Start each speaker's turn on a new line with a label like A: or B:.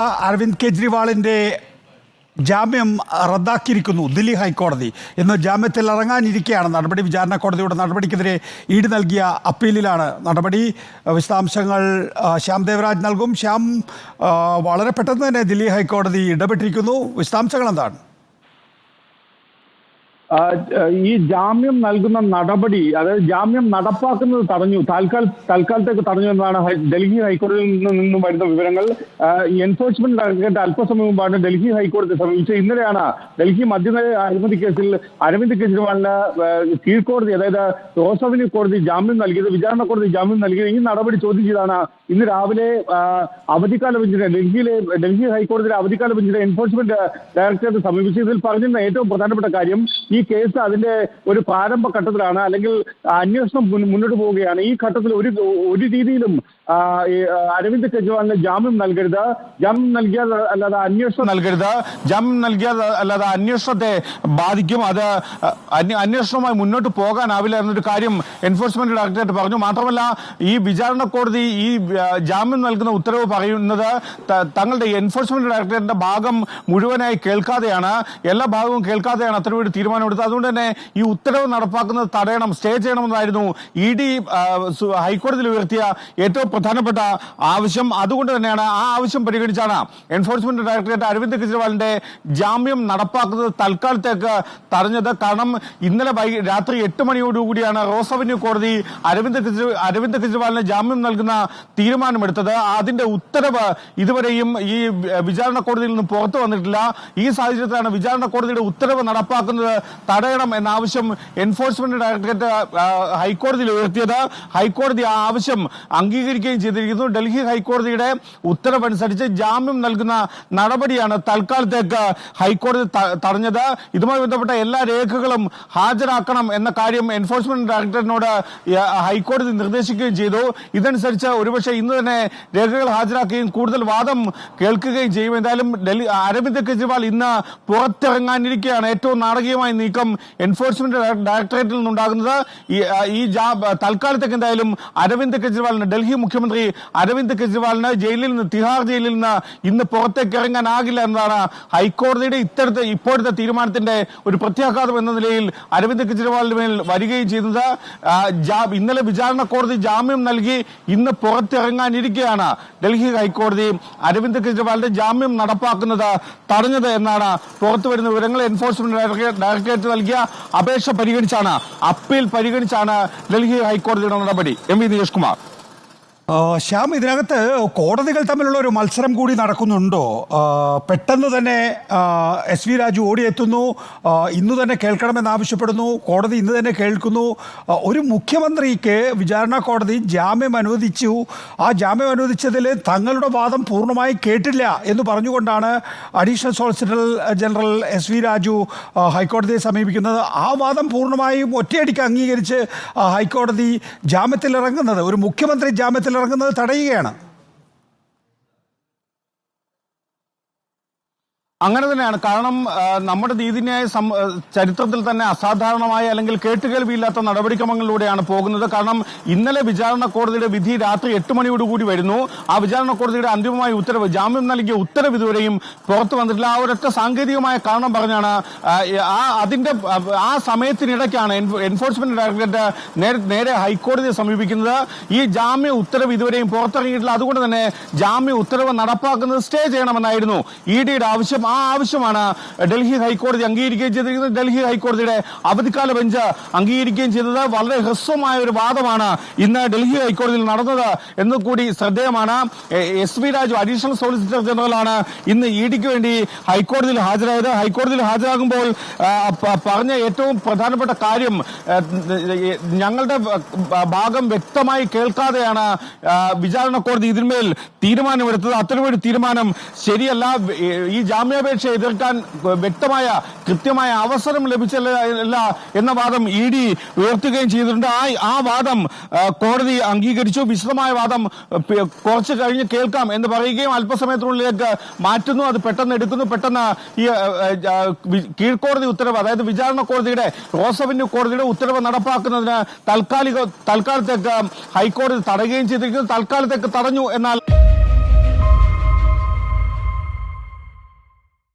A: അരവിന്ദ് കെജ്രിവാളിന്റെ ജാമ്യം റദ്ദാക്കിയിരിക്കുന്നു ദില്ലി ഹൈക്കോടതി. ഇന്ന് ജാമ്യത്തിൽ ഇറങ്ങാനിരിക്കെയാണ് നടപടി വിചാരണ കോടതിയുടെ നടപടിക്കെതിരെ ഈട് നൽകിയ അപ്പീലിലാണ് നടപടി. വിശദാംശങ്ങൾ ശ്യാം ദേവരാജ് നൽകും. ശ്യാം വളരെ പെട്ടെന്ന് തന്നെ ദില്ലി ഹൈക്കോടതി ഇടപെട്ടിരിക്കുന്നു. വിശദാംശങ്ങൾ എന്താണ്
B: ഈ ജാമ്യം നൽകുന്ന നടപടി അതായത് ജാമ്യം നടപ്പാക്കുന്നത് തടഞ്ഞു താൽക്കാൽ തൽക്കാലത്തേക്ക് തടഞ്ഞു എന്നാണ് ഡൽഹി ഹൈക്കോടതിയിൽ നിന്ന് വരുന്ന വിവരങ്ങൾ. എൻഫോഴ്സ്മെന്റ് ഡയറക്ടറേറ്റ് അല്പസമയം മുമ്പാണ് ഡൽഹി ഹൈക്കോടതി സമീപിച്ചത്. ഇന്നലെയാണ് ഡൽഹി മദ്യനയ അഴിമതി കേസിൽ കെജ്രിവാളിന് ആ, കീഴ്ക്കോടതി അതായത് റോസവിനി കോടതി ജാമ്യം നൽകിയത് വിചാരണ കോടതി ജാമ്യം നൽകിയത്. ഈ നടപടി ചോദ്യം ചെയ്താണ് ഇന്ന് രാവിലെ അവധിക്കാല ബെഞ്ചിനെ ഡൽഹിയിലെ ഡൽഹി ഹൈക്കോടതിയിലെ അവധിക്കാല ബെഞ്ചിനെ എൻഫോഴ്സ്മെന്റ് ഡയറക്ടറേറ്റ് സമീപിച്ചു ഇതിൽ പറഞ്ഞിരുന്ന ഏറ്റവും പ്രധാനപ്പെട്ട കാര്യം ഈ കേസ് അതിന്റെ ഒരു പ്രാരംഭ ഘട്ടത്തിലാണ് അല്ലെങ്കിൽ അന്വേഷണം മുന്നോട്ട് പോവുകയാണ്. ഈ ഘട്ടത്തിൽ ഒരു ഒരു രീതിയിലും ഈ, അരവിന്ദ് കെജ്രിവാളിന് ജാമ്യം നൽകരുത്. ജാമ്യം നൽകിയാൽ അല്ലാതെ അന്വേഷണം
C: നൽകരുത്. ജാമ്യം നൽകിയാൽ അല്ലാതെ അന്വേഷണത്തെ ബാധിക്കും. അത് അന്വ- അന്വേഷണവുമായി മുന്നോട്ട് പോകാനാവില്ല എന്നൊരു കാര്യം എൻഫോഴ്സ്മെന്റ് ഡയറക്ടറേറ്റ് പറഞ്ഞു. മാത്രമല്ല ഈ വിചാരണ കോടതി ഈ ജാമ്യം നൽകുന്ന ഉത്തരവ് പറയുന്നത് തങ്ങളുടെ എൻഫോഴ്സ്മെന്റ് ഡയറക്ടറേറ്റിന്റെ ഭാഗം മുഴുവനായി കേൾക്കാതെയാണ്. എല്ലാ ഭാഗവും കേൾക്കാതെയാണ് അത്തരമൊരു തീരുമാനമെടുത്തത് അതുകൊണ്ട് തന്നെ ഈ ഉത്തരവ് നടപ്പാക്കുന്നത് തടയണം സ്റ്റേ ചെയ്യണമെന്നായിരുന്നു ഇ ഡി ഹൈക്കോടതിയിൽ ഉയർത്തിയ ഏറ്റവും പ്രധാനപ്പെട്ട ആവശ്യം അതുകൊണ്ട് തന്നെയാണ് ആ ആവശ്യം പരിഗണിച്ചാണ് എൻഫോഴ്സ്മെന്റ് ഡയറക്ടറേറ്റ് അരവിന്ദ് കെജ്രിവാളിന്റെ ജാമ്യം നടപ്പാക്കുന്നത് തൽക്കാലത്തേക്ക് തടഞ്ഞത്. കാരണം ഇന്നലെ രാത്രി എട്ട് മണിയോടുകൂടിയാണ് റോസ് അവന്യൂ കോടതി അരവിന്ദ് കെജ്രി അരവിന്ദ് കെജ്രിവാളിന് ജാമ്യം നൽകുന്ന തീരുമാനമെടുത്തത്. അതിന്റെ ഉത്തരവ് ഇതുവരെയും ഈ വിചാരണ കോടതിയിൽ നിന്ന് പുറത്തു വന്നിട്ടില്ല. ഈ സാഹചര്യത്തിലാണ് വിചാരണ കോടതിയുടെ ഉത്തരവ് നടപ്പാക്കുന്നത് തടയണം എന്ന ആവശ്യം എൻഫോഴ്സ്മെന്റ് ഡയറക്ടറേറ്റ് ഹൈക്കോടതിയിൽ ഉയർത്തിയത്. ഹൈക്കോടതി ആ ആവശ്യം അംഗീകരിക്കുകയും ചെയ്തിരിക്കുന്നു. ഡൽഹി ഹൈക്കോടതിയുടെ ഉത്തരവനുസരിച്ച് ജാമ്യം നൽകുന്ന നടപടിയാണ് തൽക്കാലത്തേക്ക് ഹൈക്കോടതി തടഞ്ഞത്. ഇതുമായി ബന്ധപ്പെട്ട എല്ലാ രേഖകളും ഹാജരാക്കണം എന്ന കാര്യം എൻഫോഴ്സ്മെന്റ് ഡയറക്ടറിനോട് ഹൈക്കോടതി നിർദ്ദേശിക്കുകയും ചെയ്തു. ഇതനുസരിച്ച് ഒരുപക്ഷെ ഇന്ന് തന്നെ രേഖകൾ ഹാജരാക്കുകയും കൂടുതൽ വാദം കേൾക്കുകയും ചെയ്യും. എന്തായാലും ഡൽഹി അരവിന്ദ് കെജ്രിവാൾ ഇന്ന് പുറത്തിറങ്ങാനിരിക്കുകയാണ് ഏറ്റവും നാടകീയമായ നീക്കം എൻഫോഴ്സ്മെന്റ് ഡയറക്ടറേറ്റിൽ നിന്നുണ്ടാകുന്നത്. ഈ, തൽക്കാലത്തേക്ക് എന്തായാലും അരവിന്ദ് കെജ്രിവാളിന് ഡൽഹി മുഖ്യമന്ത്രി അരവിന്ദ് കെജ്രിവാളിന് ജയിലിൽ നിന്ന് തിഹാർ ജയിലിൽ നിന്ന് ഇന്ന് പുറത്തേക്ക് ഇറങ്ങാനാകില്ല എന്നതാണ് ഹൈക്കോടതിയുടെ ഇത്തരത്തെ ഇപ്പോഴത്തെ തീരുമാനത്തിന്റെ ഒരു പ്രത്യാഘാതം എന്ന നിലയിൽ അരവിന്ദ് കെജ്രിവാളിന് മേൽ വരികയും ചെയ്യുന്നത്. ഇന്നലെ വിചാരണ കോടതി ജാമ്യം നൽകി ഇന്ന് പുറത്തിറങ്ങാനിരിക്കുകയാണ് ഡൽഹി ഹൈക്കോടതി അരവിന്ദ് കെജ്രിവാളിന്റെ ജാമ്യം നടപ്പാക്കുന്നത് തടഞ്ഞത് എന്നാണ് പുറത്തുവരുന്ന വിവരങ്ങൾ എൻഫോഴ്സ്മെന്റ് ഡയറക്ടറേറ്റ് നൽകിയ അപേക്ഷ പരിഗണിച്ചാണ് അപ്പീൽ പരിഗണിച്ചാണ് ഡൽഹി ഹൈക്കോടതിയുടെ നടപടി. M V Nikesh Kumar.
A: Shyam ഇതിനകത്ത് കോടതികൾ തമ്മിലുള്ള ഒരു മത്സരം കൂടി നടക്കുന്നുണ്ടോ? പെട്ടെന്ന് തന്നെ എസ് വി രാജു ഓടിയെത്തുന്നു. ഇന്ന് തന്നെ കേൾക്കണമെന്ന് ആവശ്യപ്പെടുന്നു. കോടതി ഇന്ന് തന്നെ കേൾക്കുന്നു. ഒരു മുഖ്യമന്ത്രിക്ക് വിചാരണ കോടതി ജാമ്യം അനുവദിച്ചു. ആ ജാമ്യം അനുവദിച്ചതിൽ തങ്ങളുടെ വാദം പൂർണമായി കേട്ടില്ല എന്ന് പറഞ്ഞുകൊണ്ടാണ് additional solicitor general S V Raju ഹൈക്കോടതിയെ സമീപിക്കുന്നത്. ആ വാദം പൂർണമായും ഒറ്റയടിക്ക് അംഗീകരിച്ച് ഹൈക്കോടതി ജാമ്യത്തിലിറങ്ങുന്നത് ഒരു മുഖ്യമന്ത്രി ജാമ്യത്തിൽ ഇറങ്ങുന്നത് തടയുകയാണ്.
C: അങ്ങനെ തന്നെയാണ്. കാരണം നമ്മുടെ നീതിന്യായ ചരിത്രത്തിൽ തന്നെ അസാധാരണമായ അല്ലെങ്കിൽ കേട്ടുകേൾവിയില്ലാത്ത നടപടിക്രമങ്ങളിലൂടെയാണ് പോകുന്നത്. കാരണം ഇന്നലെ വിചാരണ കോടതിയുടെ വിധി രാത്രി എട്ട് മണിയോടുകൂടി വരുന്നു. ആ വിചാരണ കോടതിയുടെ അന്തിമമായ ഉത്തരവ് ജാമ്യം നൽകിയ ഉത്തരവ് ഇതുവരെയും പുറത്തു വന്നിട്ടില്ല. ആ ഒരൊറ്റ സാങ്കേതികമായ കാരണം പറഞ്ഞാണ് ആ, അതിന്റെ ആ, സമയത്തിനിടയ്ക്കാണ് എൻഫോഴ്സ്മെന്റ് ഡയറക്ടറേറ്റ് നേരെ ഹൈക്കോടതിയെ സമീപിക്കുന്നത്. ഈ ജാമ്യ ഉത്തരവ് ഇതുവരെയും പുറത്തിറങ്ങിയിട്ടില്ല. അതുകൊണ്ട് തന്നെ ജാമ്യ ഉത്തരവ് നടപ്പാക്കുന്നത് സ്റ്റേ ചെയ്യണമെന്നായിരുന്നു ഇ ഡിയുടെ ആവശ്യം. ആ ആവശ്യമാണ്. ഡൽഹി ഹൈക്കോടതി അംഗീകരിക്കുകയും ചെയ്തിരിക്കുന്നത് ഡൽഹി ഹൈക്കോടതിയുടെ അവധിക്കാല ബെഞ്ച് അംഗീകരിക്കുകയും ചെയ്തത് വളരെ ഹ്രസ്വമായ ഒരു വാദമാണ് ഇന്ന് ഡൽഹി ഹൈക്കോടതിയിൽ നടന്നത് എന്ന് കൂടി ശ്രദ്ധേയമാണ്. S V Raju additional solicitor ജനറലാണ് ഇന്ന് ഇ ഡിക്ക് വേണ്ടി ഹൈക്കോടതിയിൽ ഹാജരായത്. ഹൈക്കോടതിയിൽ ഹാജരാകുമ്പോൾ പറഞ്ഞ ഏറ്റവും പ്രധാനപ്പെട്ട കാര്യം ഞങ്ങളുടെ ഭാഗം വ്യക്തമായി കേൾക്കാതെയാണ് വിചാരണ കോടതി ഇതിന്മേൽ തീരുമാനമെടുത്തത്. അത്തരമൊരു തീരുമാനം ശരിയല്ല. ഈ ജാമ്യാപേക്ഷ എതിർക്കാൻ വ്യക്തമായ കൃത്യമായ അവസരം ലഭിച്ചില്ല എന്ന വാദം ഇ ഡി ഉയർത്തുകയും ചെയ്തിട്ടുണ്ട്. ആ ആ വാദം കോടതി അംഗീകരിച്ചു. വിശദമായ വാദം കുറച്ച് കഴിഞ്ഞ് കേൾക്കാം എന്ന് പറയുകയും അല്പസമയത്തിനുള്ളിലേക്ക് മാറ്റുന്നു. അത് പെട്ടെന്ന് എടുക്കുന്നു. പെട്ടെന്ന് ഈ കീഴ്ക്കോടതി ഉത്തരവ് അതായത് വിചാരണ കോടതിയുടെ റോസ് അവന്യൂ കോടതിയുടെ ഉത്തരവ് നടപ്പാക്കുന്നതിന് താൽക്കാലിക തൽക്കാലത്തേക്ക് ഹൈക്കോടതി തടയുകയും ചെയ്തിരിക്കുന്നു. തൽക്കാലത്തേക്ക് തടഞ്ഞു എന്നാൽ